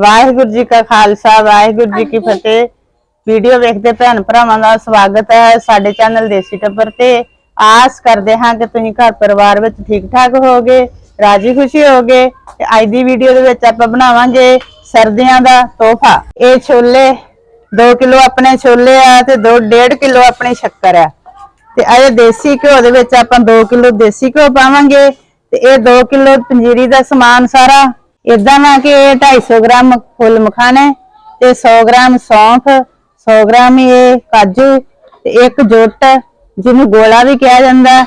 ਵਾਹਿਗੁਰੂ ਜੀ ਕਾ ਖਾਲਸਾ ਵਾਹਿਗੁਰੂ ਜੀ ਕੀ ਫਤਿਹ। ਵੀਡੀਓ ਵੇਖਦੇ ਭੈਣ ਭਰਾਵਾਂ ਦਾ ਸਵਾਗਤ ਹੈ ਸਾਡੇ ਚੈਨਲ ਦੇਸੀ ਟੱਬਰ ਤੇ। ਆਸ ਕਰਦੇ ਹਾਂ ਕਿ ਤੁਸੀਂ ਘਰ ਪਰਿਵਾਰ ਵਿੱਚ ਠੀਕ ਠਾਕ ਹੋਗੇ ਰਾਜੀ ਖੁਸ਼ੀ ਹੋਗੇ ਤੇ ਅੱਜ ਦੀ ਵੀਡੀਓ ਦੇ ਵਿੱਚ ਆਪਾਂ ਬਣਾਵਾਂਗੇ ਸਰਦੀਆਂ ਦਾ ਤੋਹਫਾ। ਇਹ ਛੋਲੇ 2 ਕਿਲੋ ਆਪਣੇ ਛੋਲੇ ਆ ਤੇ 2 1.5 ਕਿਲੋ ਆਪਣੀ ਸ਼ੱਕਰ ਆ। ਤੇ ਇਹ ਦੇਸੀ ਘਿਓ ਦੇ ਵਿੱਚ ਆਪਾਂ 2 ਕਿਲੋ ਦੇਸੀ ਘਿਓ ਪਾਵਾਂਗੇ ਤੇ ਇਹ 2 ਕਿਲੋ ਪੰਜੀਰੀ ਦਾ ਸਮਾਨ ਸਾਰਾ ਇਦਾਂ ਨਾ ਕਿ ਇਹ 250 ਗ੍ਰਾਮ ਫੁੱਲ ਮਖਾਣੇ ਤੇ 100 ਗ੍ਰਾਮ ਸੌਂਫ 100 ਗ੍ਰਾਮ ਇਹ ਕਾਜੂ ਤੇ ਇੱਕ ਜੁੱਟ, ਜਿਹਨੂੰ ਗੋਲਾ ਵੀ ਕਿਹਾ ਜਾਂਦਾ,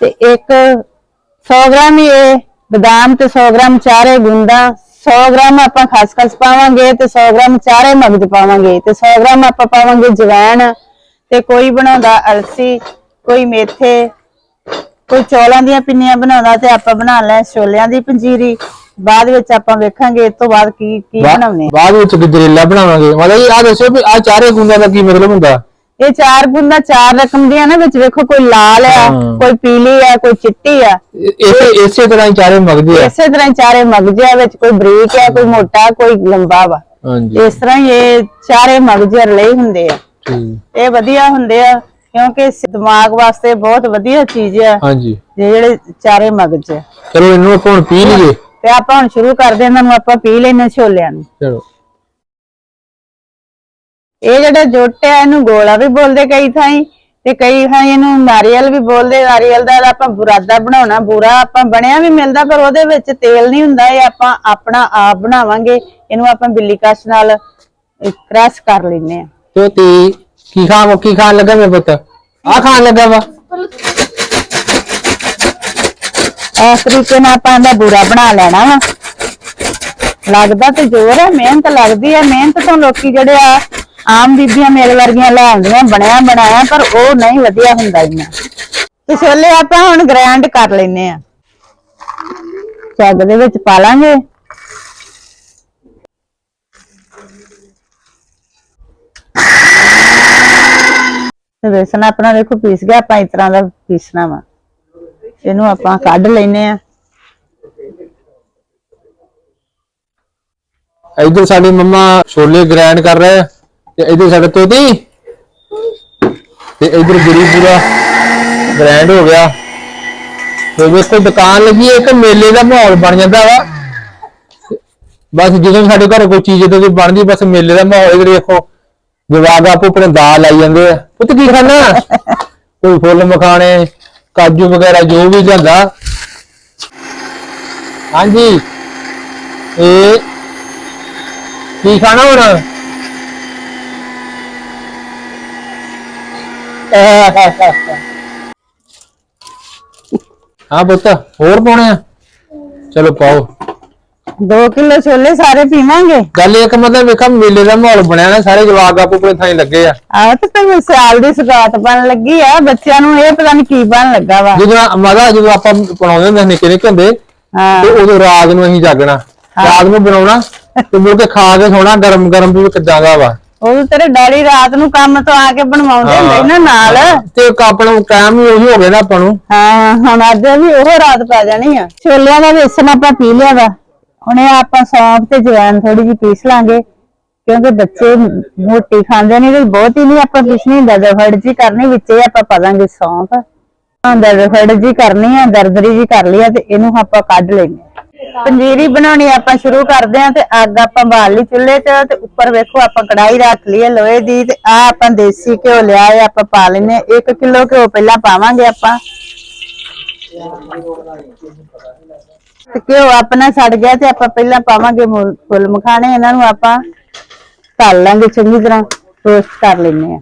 ਤੇ ਇੱਕ 100 ਗ੍ਰਾਮ ਇਹ ਬਦਾਮ ਤੇ 100 ਗ੍ਰਾਮ ਚਾਰੇ ਗੁੰਦਾ 100 ਗ੍ਰਾਮ ਆਪਾਂ ਖਸਖਸ ਪਾਵਾਂਗੇ ਤੇ 100 ਗ੍ਰਾਮ ਚਾਰੇ ਮਗਜ ਪਾਵਾਂਗੇ, ਤੇ 100 ਗ੍ਰਾਮ ਆਪਾਂ ਪਾਵਾਂਗੇ ਜਵੈਣ ਤੇ ਕੋਈ ਬਣਾਉਂਦਾ ਅਲਸੀ, ਕੋਈ ਮੇਥੇ, ਕੋਈ ਚੌਲਾਂ ਦੀਆਂ ਪਿੰਨੀਆਂ ਬਣਾਉਂਦਾ ਤੇ ਆਪਾਂ ਬਣਾ ਲੈ ਛੋਲਿਆਂ ਦੀ ਪੰਜੀਰੀ। ਬਾਅਦ ਵਿੱਚ ਆਪਾਂ ਵੇਖਾਂਗੇ ਇਸ ਤੋਂ ਬਾਅਦ ਕੀ ਕੀ ਬਾ- ਬਣਾਉਣੇ ਬਾਅਦ ਵਿੱਚ ਗਜਰੇਲਾ ਬਣਾਵਾਂਗੇ। ਮਤਲਬ ਇਹ ਆ ਦੱਸੋ ਵੀ ਆ ਚਾਰੇ ਗੁੰਦਾਂ ਦਾ ਕੀ ਮਤਲਬ ਹੁੰਦਾ? ਇਹ ਚਾਰ ਗੁੰਦਾ ਚਾਰ ਰਕਮ ਦੀਆਂ ਨਾ ਵਿੱਚ ਵੇਖੋ ਕੋਈ ਲਾਲ ਆ ਹਾਂ। ਕੋਈ ਪੀਲੀ ਆ ਕੋਈ ਚਿੱਟੀ ਆ। ਇਹ- ਇਸੇ ਇਸੇ ਤਰ੍ਹਾਂ ਹੀ ਚਾਰੇ ਮਗਦੇ ਆ। ਇਸੇ ਤਰ੍ਹਾਂ ਹੀ ਚਾਰੇ ਮਗਜੇ ਆ ਵਿੱਚ ਕੋਈ ਬਰੀਕ ਆ ਕੋਈ ਮੋਟਾ ਕੋਈ ਲੰਬਾ ਵਾ। ਹਾਂਜੀ। ਇਸ ਤਰ੍ਹਾਂ ਹੀ ਇਹ ਚਾਰੇ ਮਗਜੇ ਰਲੇ ਹੁੰਦੇ ਆ। ਠੀਕ। ਇਹ ਵਧੀਆ ਹੁੰਦੇ ਆ ਕਿਉਂਕਿ ਸ- ਦਿਮਾਗ ਵਾਸਤੇ ਬਹੁਤ ਵਧੀਆ ਚੀਜ਼ ਆ। ਹਾਂਜੀ। ਜਿਹੜੇ ਚਾਰੇ ਮਗਜ ਆ। ਚਲੋ ਇਹਨੂੰ ਆਪਾਂ ਹੁਣ ਪੀ ਲਈਏ। ਤੇ ਆਪਾਂ ਹੁਣ ਸ਼ੁਰੂ ਕਰਦੇ ਹਾਂ ਇਹਨਾਂ ਨੂੰ ਆਪਾਂ ਪੀ ਲੈਨੇ ਛੋਲਿਆਂ ਨੂੰ। ਚਲੋ। ਇਹ ਜਿਹੜਾ ਜੁੱਟ ਆ ਇਹਨੂੰ ਗੋਲਾ ਵੀ ਬੋਲਦੇ ਕਈ ਥਾਈਂ ਤੇ ਕਈ ਥਾਈਂ ਇਹਨੂੰ ਨਾਰੀਅਲ ਵੀ ਬੋਲਦੇ। ਨਾਰੀਅਲ ਦਾ ਆਪਾਂ ਬੁਰਾਦਾ ਬਣਾਉਣਾ ਬੂਰਾ ਆਪਾਂ ਬਣਿਆ ਵੀ ਮਿਲਦਾ ਪਰ ਉਹਦੇ ਵਿੱਚ ਤੇਲ ਨਹੀਂ ਹੁੰਦਾ ਇਹ ਆਪਾਂ ਆਪਣਾ ਆਪ ਬਣਾਵਾਂਗੇ। ਇਹਨੂੰ ਆਪਾਂ ਬਿੱਲੀ ਕਸ਼ ਨਾਲ ਕ੍ਰਸ਼ ਕਰ ਲੈਨੇ ਆ ਤੇ ਤੀ ਕੀ ਖਾਂ ਕੀ ਖਾਣ ਲੱਗਾ ਮੇਰੇ ਪੁੱਤ? ਆ ਖਾਣ ਲੱਗਾ ਵਾ? ਇਸ ਤਰੀਕੇ ਨਾਲ ਆਪਾਂ ਇਹਦਾ ਬੂਰਾ ਬਣਾ ਲੈਣਾ ਵਾ। ਲੱਗਦਾ ਤੇ ਜ਼ੋਰ ਹੈ ਮਿਹਨਤ ਲੱਗਦੀ ਹੈ ਮਿਹਨਤ ਤੋਂ ਲੋਕੀ ਜਿਹੜੇ ਆ, ਆਮ ਬੀਬੀਆਂ ਮੇਰੇ ਵਰਗੀਆਂ ਲੈ ਆਉਂਦੀਆਂ, ਬਣਿਆ ਬਣਾਇਆ, ਪਰ ਉਹ ਨਹੀਂ ਵਧੀਆ ਹੁੰਦਾ ਇੰਨਾ। ਤੇ ਛੋਲੇ ਆਪਾਂ ਹੁਣ ਗ੍ਰੈਂਡ ਕਰ ਲੈਨੇ ਆ। ਚੱਗ ਦੇ ਵਿੱਚ ਪਾ ਲਾਂਗੇ। ਤੇ ਵੇਸਣ ਆਪਣਾ ਦੇਖੋ ਪੀਸ ਗਿਆ, ਆਪਾਂ ਇਸ ਤਰ੍ਹਾਂ ਦਾ ਪੀਸਣਾ ਵਾ। ਇਹਨੂੰ ਆਪਾਂ ਕੱਢ ਲੈਨੇ ਆ। ਇਧਰ ਸਾਡੀ ਮੰਮਾ ਛੋਲੇ ਗ੍ਰਾਈਂਡ ਕਰ ਰਹੇ ਆ ਤੇ ਇਧਰ ਸਾਡੇ ਤੋਤੀ ਤੇ ਇਧਰ ਗੁਰੀ ਪੂਰਾ ਗ੍ਰਾਈਂਡ ਹੋ ਗਿਆ। ਤੇ ਵੇਖੋ ਦੁਕਾਨ ਲੱਗੀ ਇੱਕ ਮੇਲੇ ਦਾ ਮਾਹੌਲ ਬਣ ਜਾਂਦਾ ਵਾ। ਬਸ ਜਦੋਂ ਵੀ ਸਾਡੇ ਘਰ ਕੋਈ ਚੀਜ਼ ਇਦਾਂ ਦੀ ਬਣਦੀ, ਬਸ ਮੇਲੇ ਦਾ ਮਾਹੌਲ ਇਧਰ ਦੇਖੋ ਜਵਾਗ ਆਪੋ ਆਪਣੇ ਦਾਲ ਲਾਈ ਜਾਂਦੇ ਆ। ਪੁੱਤ ਕੀ ਖਾਣਾ? ਕੋਈ ਫੁੱਲ ਮਖਾਣੇ ਕਾਜੂ ਵਗੈਰਾ ਜੋ ਵੀ ਜਾਂਦਾ ਹਾਂਜੀ। ਇਹ ਕੀ ਖਾਣਾ ਹੁਣ? ਹਾਂ ਪੁੱਤ, ਹੋਰ ਪਾਉਣੇ ਆ? ਚਲੋ ਪਾਓ। 2 ਕਿਲੋ ਛੋਲੇ ਸਾਰੇ ਪੀਵਾਂਗੇ। ਗੱਲ ਇੱਕ ਮਤਲਬ ਵੇਖਾ ਮੇਲੇ ਦਾ ਮਾਹੌਲ ਬਣਿਆ ਨਾ ਸਾਰੇ ਜਵਾਕ ਆਪੋ ਆਪਣੇ ਥਾਂ ਲੱਗੇ ਆ। ਆਹ ਤੇ ਕੋਈ ਸਿਆਲ ਦੀ ਸੁਗਾਤ ਬਣ ਲੱਗੀ ਆ ਬੱਚਿਆਂ ਨੂੰ ਇਹ ਪਤਾ ਨਹੀਂ ਕੀ ਬਣ ਲੱਗਾ ਵਾ। ਜਦੋਂ ਮਜ਼ਾ ਜਦੋਂ ਆਪਾਂ ਬਣਾਉਂਦੇ ਹੁੰਦੇ ਸੀ ਨਿੱਕੇ ਨਿੱਕੇ ਹੁੰਦੇ ਹਾਂ। ਤੇ ਉਦੋਂ ਰਾਤ ਨੂੰ ਅਸੀਂ ਜਾਗਣਾ। ਰਾਤ ਨੂੰ ਬਣਾਉਣਾ ਤੇ ਮੁੜ ਕੇ ਖਾ ਕੇ ਸੋਣਾ ਗਰਮ ਗਰਮ ਵੀ ਕਿੱਦਾਂ ਦਾ ਵਾ। ਉਹ ਤੇਰੇ ਡੈਡੀ ਰਾਤ ਨੂੰ ਕੰਮ ਤੋਂ ਆ ਕੇ ਬਣਵਾਉਂਦੇ ਹੁੰਦੇ ਨਾ ਨਾਲ। ਤੇ ਆਪਣਾ ਕਾਇਮ ਹੀ ਉਹੀ ਹੋ ਗਿਆ ਨਾ ਆਪਾਂ ਨੂੰ। ਹਾਂ ਹੁਣ ਅੱਜ ਵੀ ਉਹ ਰਾਤ ਪੈ ਜਾਣੀ ਆ। ਛੋਲਿਆਂ ਦਾ ਵੇਸਣ ਆਪਾਂ ਪੀ ਲਿਆ ਵਾ। ਹੁਣ ਇਹ ਆਪਾਂ ਸੌਂਫ ਤੇ ਜਵੈਣ ਥੋੜੀ ਜਿਹੀ ਪੀਸ ਲਾਂਗੇ, ਕਿਉਂਕਿ ਬੱਚੇ ਮੋਟੀ ਖਾਂਦੇ ਨਹੀਂ ਬਹੁਤ ਹੀ ਨਹੀਂ ਆਪਾਂ ਪੀਸਣੀ ਦਰਦਫੜ ਜੀ ਕਰਨੀ, ਵਿੱਚ ਹੀ ਆਪਾਂ ਪਾ ਦਾਂਗੇ ਸੌਂਫ। ਦਰਦਫੜ ਜੀ ਕਰਨੀ ਆ, ਦਰਦਰੀ ਜੀ ਕਰ ਲਈ ਆ ਤੇ ਇਹਨੂੰ ਆਪਾਂ ਕੱਢ ਲੈਣੇ ਪੰਜੀਰੀ ਬਣਾਉਣੀ ਆਪਾਂ ਸ਼ੁਰੂ ਕਰਦੇ ਆ ਤੇ ਅੱਗ ਆਪਾਂ ਬਾਲ ਲਈ ਚੁੱਲ੍ਹੇ ਤੇ ਤੇ ਉੱਪਰ ਵੇਖੋ ਆਪਾਂ ਕੜਾਈ ਰੱਖ ਲਈ ਹੈ ਲੋਹੇ ਦੀ ਤੇ ਆ ਆਪਾਂ ਦੇਸੀ ਘਿਓ ਲਿਆ ਹੈ ਆਪਾਂ ਪਾ ਲੈਨੇ 1 ਕਿਲੋ ਘਿਓ ਪਹਿਲਾਂ ਪਾਵਾਂਗੇ ਆਪਾਂ। ਤੇ ਘਿਓ ਆਪਣਾ ਸੜ ਗਿਆ ਤੇ ਆਪਾਂ ਪਹਿਲਾਂ ਪਾਵਾਂਗੇ ਮੁ- ਫੁੱਲ ਮਖਾਣੇ, ਇਹਨਾਂ ਨੂੰ ਆਪਾਂ ਤਲ ਲਾਂਗੇ ਚੰਗੀ ਤਰ੍ਹਾਂ ਰੋਸਟ ਕਰ ਲੈਨੇ ਆ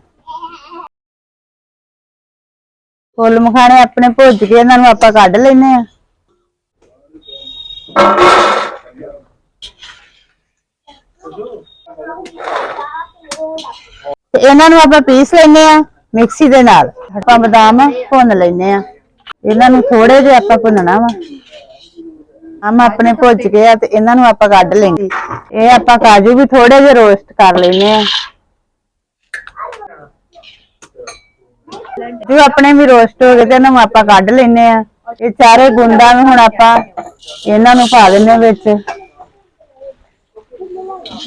ਫੁੱਲ ਮਖਾਣੇ ਆਪਣੇ ਭੁੱਜ ਕੇ ਇਹਨਾਂ ਨੂੰ ਆਪਾਂ ਕੱਢ ਲੈਨੇ ਆ ਤੇ ਇਹਨਾਂ ਨੂੰ ਆਪਾਂ ਪੀਸ ਲੈਨੇ ਆ ਮਿਕਸੀ ਦੇ ਨਾਲ। ਆਪਾਂ ਬਦਾਮ ਭੁੰਨ ਲੈਨੇ ਆ ਇਹਨਾਂ ਨੂੰ ਥੋੜੇ ਜਿਹਾ ਆਪਾਂ ਭੁੰਨਣਾ ਵਾ। ਆਮ ਆਪਣੇ ਭੁੱਜ ਗਏ ਆ ਤੇ ਇਹਨਾਂ ਨੂੰ ਆਪਾਂ ਕੱਢ ਲੈਂਗੇ ਇਹ ਆਪਾਂ ਕਾਜੂ ਵੀ ਥੋੜੇ ਜਿਹਾ ਰੋਸਟ ਕਰ ਲੈਨੇ ਆ। ਜੋ ਆਪਣੇ ਵੀ ਰੋਸਟ ਹੋ ਗਏ ਤੇ ਇਹਨਾਂ ਨੂੰ ਆਪਾਂ ਕੱਢ ਲੈਨੇ ਆ। ਇਹ ਚਾਰੇ ਗੁੰਦਾਂ ਨੂੰ ਹੁਣ ਆਪਾਂ ਇਹਨਾਂ ਨੂੰ ਪਾ ਦਿੰਨੇ ਵਿੱਚ।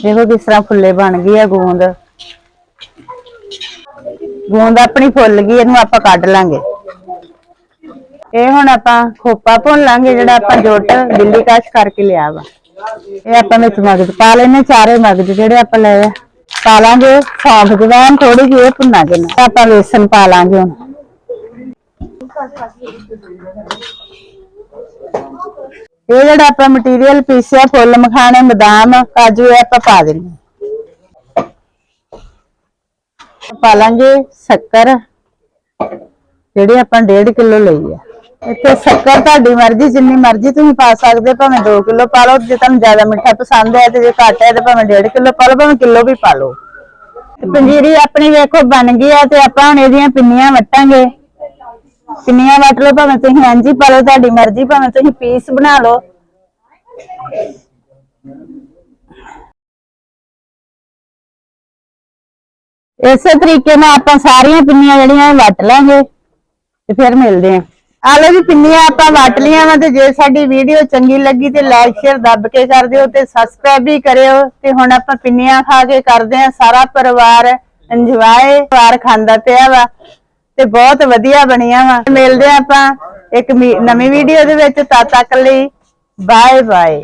ਦੇਖੋ ਕਿਸ ਤਰ੍ਹਾਂ ਫੁੱਲੇ ਬਣ ਗਈ ਆ ਗੂੰਦ। ਗੂੰਦ ਆਪਣੀ ਫੁੱਲ ਗਈ ਇਹਨੂੰ ਆਪਾਂ ਕੱਢ ਲਾਂਗੇ। ਇਹ ਹੁਣ ਆਪਾਂ ਖੋਪਾ ਭੁੰਨ ਲਾਂਗੇ, ਜਿਹੜਾ ਆਪਾਂ ਜੋਟ ਦਿੱਲੀ ਕਾਸ਼ ਕਰਕੇ ਲਿਆ ਵਾ। ਇਹ ਆਪਾਂ ਵਿੱਚ ਮਗਜ ਪਾ ਲੈਨੇ ਚਾਰੇ ਮਗਜ ਜਿਹੜੇ ਆਪਾਂ ਲਏ ਆ। ਪਾ ਲਾਂਗੇ, ਸੌਂਫ ਜਵਾਨ ਥੋੜੀ ਜਿਹੀ ਇਹ ਭੁੰਨਾ ਕੇ ਆਪਾਂ ਵੇਸਨ ਪਾ ਲਾਂਗੇ ਹੁਣ। ਇਹ ਜਿਹੜਾ ਆਪਾਂ ਮਟੀਰੀਅਲ ਪੀਸਿਆ ਫੁੱਲ, ਮਖਾਣੇ, ਬਦਾਮ, ਕਾਜੂ, ਇਹ ਆਪਾਂ ਪਾ ਦੇਣੇ। ਪਾ ਲਾਂਗੇ ਸ਼ੱਕਰ, ਜਿਹੜੀ ਆਪਾਂ 1.5 ਕਿਲੋ ਲਈ ਆ। ਇੱਥੇ ਸ਼ੱਕਰ ਤੁਹਾਡੀ ਮਰਜ਼ੀ, ਜਿੰਨੀ ਮਰਜ਼ੀ ਤੁਸੀਂ ਪਾ ਸਕਦੇ, ਭਾਵੇਂ 2 ਕਿਲੋ ਪਾ ਲਓ। ਜੇ ਤੁਹਾਨੂੰ ਜ਼ਿਆਦਾ ਮਿੱਠਾ ਪਸੰਦ ਹੈ ਤੇ ਜੇ ਘੱਟ ਹੈ ਤੇ ਭਾਵੇਂ 1.5 ਕਿਲੋ ਪਾ ਲਓ, ਭਾਵੇਂ ਕਿਲੋ ਵੀ ਪਾ ਲਓ। ਤੇ ਪੰਜੀਰੀ ਆਪਣੀ ਵੇਖੋ, ਬਣ ਗਈ ਆ ਤੇ ਆਪਾਂ ਹੁਣ ਇਹਦੀਆਂ ਪਿੰਨੀਆਂ ਵਟਾਂਗੇ। ਪਿੰਨੀਆਂ ਵਟ ਲਓ, ਭਾਵੇਂ ਤੁਸੀਂ ਇੰਝ ਪਾ ਲਓ, ਤੁਹਾਡੀ ਮਰਜ਼ੀ, ਭਾਵੇਂ ਤੁਸੀਂ ਪੀਸ ਬਣਾ ਲਓ। ਇਸੇ ਤਰੀਕੇ ਨਾਲ ਆਪਾਂ ਸਾਰੀਆਂ ਪਿੰਨੀਆਂ ਜਿਹੜੀਆਂ ਇਹ ਵੱਟ ਲਾਂਗੇ ਤੇ ਫਿਰ ਮਿਲਦੇ ਆਂ ਆ ਲਓ ਜੀ, ਪਿੰਨੀਆਂ ਆਪਾਂ ਵੱਟ ਲੀਆਂ ਵਾ ਤੇ ਜੇ ਸਾਡੀ ਵੀਡੀਓ ਚੰਗੀ ਲੱਗੀ ਤੇ ਲਾਈਕ ਸ਼ੇਅਰ ਦੱਬ ਕੇ ਕਰ ਦਿਓ ਤੇ ਸਬਸਕ੍ਰਾਈਬ ਵੀ ਕਰਿਓ ਤੇ ਹੁਣ ਆਪਾਂ ਪਿੰਨੀਆਂ ਖਾ ਕੇ ਕਰਦੇ ਆਂ ਸਾਰਾ ਪਰਿਵਾਰ ਇੰਜੋਏ ਪਰਿਵਾਰ ਖਾਂਦਾ ਪਿਆ ਵਾ ਤੇ ਬਹੁਤ ਵਧੀਆ ਬਣੀਆਂ ਵਾ। ਮਿਲਦੇ ਆਂ ਆਪਾਂ ਇੱਕ ਨਵੀਂ ਵੀਡੀਓ ਦੇ ਵਿੱਚ, ਤਦ ਤੱਕ ਲਈ ਬਾਏ ਬਾਏ